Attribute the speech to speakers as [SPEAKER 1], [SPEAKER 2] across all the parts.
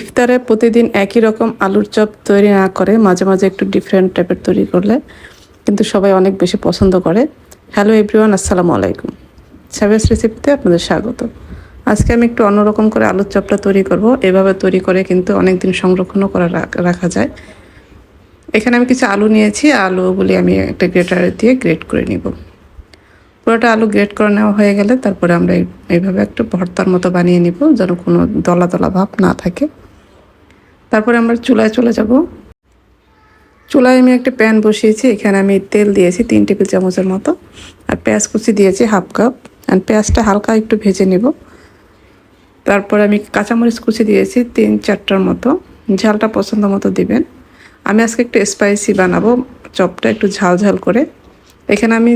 [SPEAKER 1] ইফতারে প্রতিদিন একই রকম আলুর চপ তৈরি না করে মাঝে মাঝে একটু ডিফারেন্ট টাইপের তৈরি করলে কিন্তু সবাই অনেক বেশি পছন্দ করে। হ্যালো এভরিওয়ান আসসালামু আলাইকুম। সাবেস রেসিপিতে আপনাদের স্বাগত। আজকে আমি একটু অন্যরকম করে আলুর চপটা তৈরি করব। এভাবে তৈরি করে কিন্তু অনেক দিন সংরক্ষণও করা রাখা যায়। এখানে আমি কিছু আলু নিয়েছি। আলুগুলি আমি একটা গ্রেটারে দিয়ে গ্রেট করে নিব। পুরোটা আলু গ্রেট করে নেওয়া হয়ে গেলে তারপরে আমরা এইভাবে একটু ভর্তার মতো বানিয়ে নিব যেন কোনো দলা দলা ভাব না থাকে। তারপরে আমরা চুলায় চলে যাব। চুলায় আমি একটা প্যান বসিয়েছি, এখানে আমি তেল দিয়েছি তিন টেবিল চামচের মতো। আর পেঁয়াজ কুচি দিয়েছি হাফ কাপ। আর পেঁয়াজটা হালকা একটু ভেজে নেব। তারপরে আমি কাঁচামরিচ কুচি দিয়েছি তিন চারটার মতো। ঝালটা পছন্দ মতো দিবেন। আমি আজকে একটু স্পাইসি বানাবো, চপটা একটু ঝাল ঝাল করে। এখানে আমি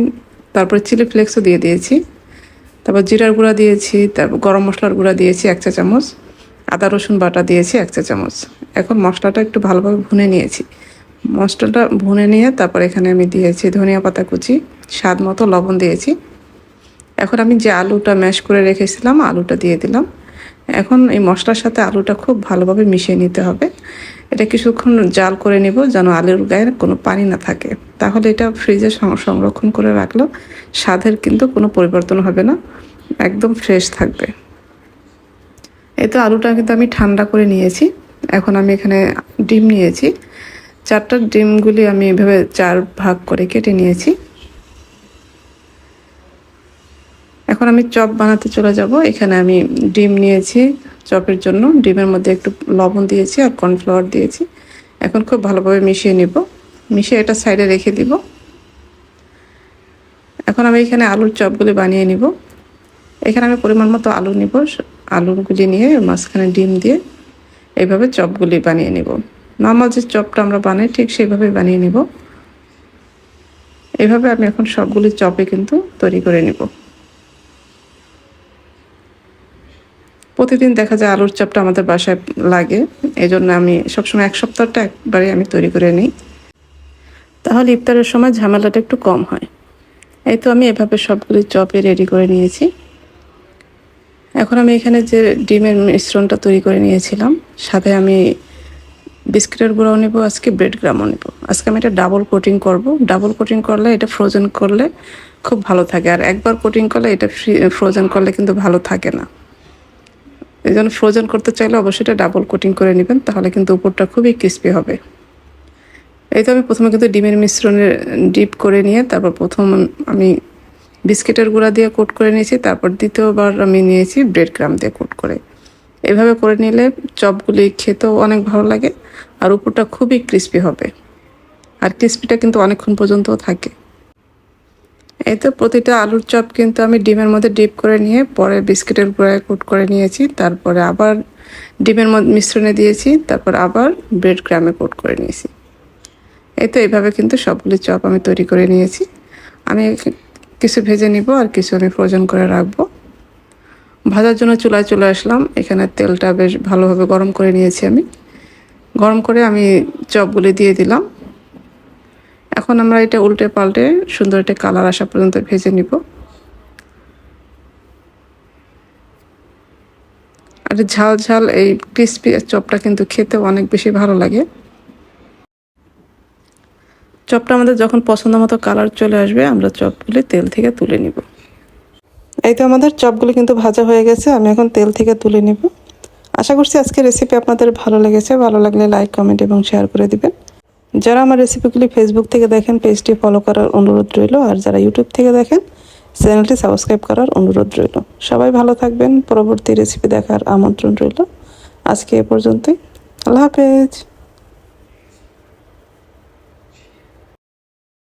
[SPEAKER 1] তারপরে চিলি ফ্লেক্সও দিয়ে দিয়েছি। তারপর জিরার গুঁড়া দিয়েছি, তারপর গরম মশলার গুঁড়া দিয়েছি এক চা চামচ। আদা রসুন বাটা দিয়েছি এক চা চামচ। এখন মশলাটা একটু ভালোভাবে ভুনে নিয়েছি। মশলাটা ভুনে নিয়ে তারপর এখানে আমি দিয়েছি ধনিয়া পাতা কুচি, স্বাদ মতো লবণ দিয়েছি। এখন আমি যে আলুটা ম্যাশ করে রেখেছিলাম, আলুটা দিয়ে দিলাম। এখন এই মশলার সাথে আলুটা খুব ভালোভাবে মিশিয়ে নিতে হবে। এটা কিছুক্ষণ জাল করে নিব যেন আলুর গায়ে কোনো পানি না থাকে। তাহলে এটা ফ্রিজে সংরক্ষণ করে রাখলেও স্বাদের কিন্তু কোনো পরিবর্তন হবে না, একদম ফ্রেশ থাকবে। এই তো আলুটা কিন্তু আমি ঠান্ডা করে নিয়েছি। এখন আমি এখানে ডিম নিয়েছি। চারটা ডিমগুলি আমি এভাবে চার ভাগ করে কেটে নিয়েছি। এখন আমি চপ বানাতে চলে যাব। এখানে আমি ডিম নিয়েছি চপের জন্য। ডিমের মধ্যে একটু লবণ দিয়েছি আর কর্নফ্লাওয়ার দিয়েছি। এখন খুব ভালোভাবে মিশিয়ে নিব। মিশিয়ে এটা সাইডে রেখে দিব। এখন আমি এখানে আলুর চপগুলি বানিয়ে নিব। এখানে আমি পরিমাণ মতো আলু নিব। আলুগুলি নিয়ে মাঝখানে ডিম দিয়ে এইভাবে চপগুলি বানিয়ে নিব। নর্মাল যে চপটা আমরা বানাই, ঠিক সেইভাবে বানিয়ে নিব। এইভাবে আমি এখন সবগুলি চপে কিন্তু তৈরি করে নিব। প্রতিদিন দেখা যায় আলুর চপটা আমাদের বাসায় লাগে এই জন্য আমি সবসময় এক সপ্তাহটা একবারে আমি তৈরি করে নিই। তাহলে ইফতারের সময় ঝামেলাটা একটু কম হয়। এই তো আমি এভাবে সবগুলি চপে রেডি করে নিয়েছি। এখন আমি এখানে যে ডিমের মিশ্রণটা তৈরি করে নিয়েছিলাম, সাথে আমি বিস্কিটের গুঁড়াও নেব, আজকে ব্রেড গ্রামও নেব। আজকে আমি এটা ডাবল কোটিং করব। ডাবল কোটিং করলে এটা ফ্রোজেন করলে খুব ভালো থাকে, আর একবার কোটিং করলে এটা ফ্রোজেন করলে কিন্তু ভালো থাকে না। এই জন্য ফ্রোজেন করতে চাইলে অবশ্যই এটা ডাবল কোটিং করে নেবেন, তাহলে কিন্তু উপরটা খুবই ক্রিস্পি হবে। এই তো আমি প্রথমে কিন্তু ডিমের মিশ্রণে ডিপ করে নিয়ে, তারপর প্রথম আমি বিস্কিটের গুঁড়া দিয়ে কোট করে নিয়েছি, তারপর দ্বিতীয়বার আমি নিয়েছি ব্রেড ক্রাম দিয়ে কোট করে। এভাবে করে নিলে চপগুলি খেতেও অনেক ভালো লাগে আর উপরটা খুবই ক্রিস্পি হবে। আর ক্রিস্পিটা কিন্তু অনেকক্ষণ পর্যন্তও থাকে। এই তো প্রতিটা আলুর চপ কিন্তু আমি ডিমের মধ্যে ডিপ করে নিয়ে পরে বিস্কিটের গুঁড়ায় কোট করে নিয়েছি, তারপরে আবার ডিমের মধ্যে মিশ্রণে দিয়েছি, তারপর আবার ব্রেড ক্রামে কোট করে নিয়েছি। এই তো এইভাবে কিন্তু সবগুলি চপ আমি তৈরি করে নিয়েছি। আমি কিছু ভেজে নিব আর কিছু আমি ফ্রোজেন করে রাখব। ভাজার জন্য চুলায় চলে আসলাম। এখানে তেলটা বেশ ভালোভাবে গরম করে নিয়েছি আমি। গরম করে আমি চপগুলি দিয়ে দিলাম। এখন আমরা এটা উল্টে পাল্টে সুন্দর একটা কালার আসা পর্যন্ত ভেজে নিব। আর ঝাল ঝাল এই ক্রিস্পি চপটা কিন্তু খেতে অনেক বেশি ভালো লাগে। চপটা আমাদের যখন পছন্দ মতো কালার চলে আসবে, আমরা চপগুলি তেল থেকে তুলে নিব। এই তো আমাদের চপগুলি কিন্তু ভাজা হয়ে গেছে, আমি এখন তেল থেকে তুলে নিব। আশা করছি আজকে রেসিপি আপনাদের ভালো লেগেছে, ভালো লাগলে লাইক কমেন্ট এবং শেয়ার করে দিবেন। যারা আমার রেসিপিগুলি ফেসবুক থেকে দেখেন পেজটি ফলো করার অনুরোধ রইল, আর যারা ইউটিউব থেকে দেখেন চ্যানেলটি সাবস্ক্রাইব করার অনুরোধ রইল। সবাই ভালো থাকবেন, পরবর্তী রেসিপি দেখার আমন্ত্রণ রইল। আজকে এ পর্যন্তই, আল্লাহ হাফেজ।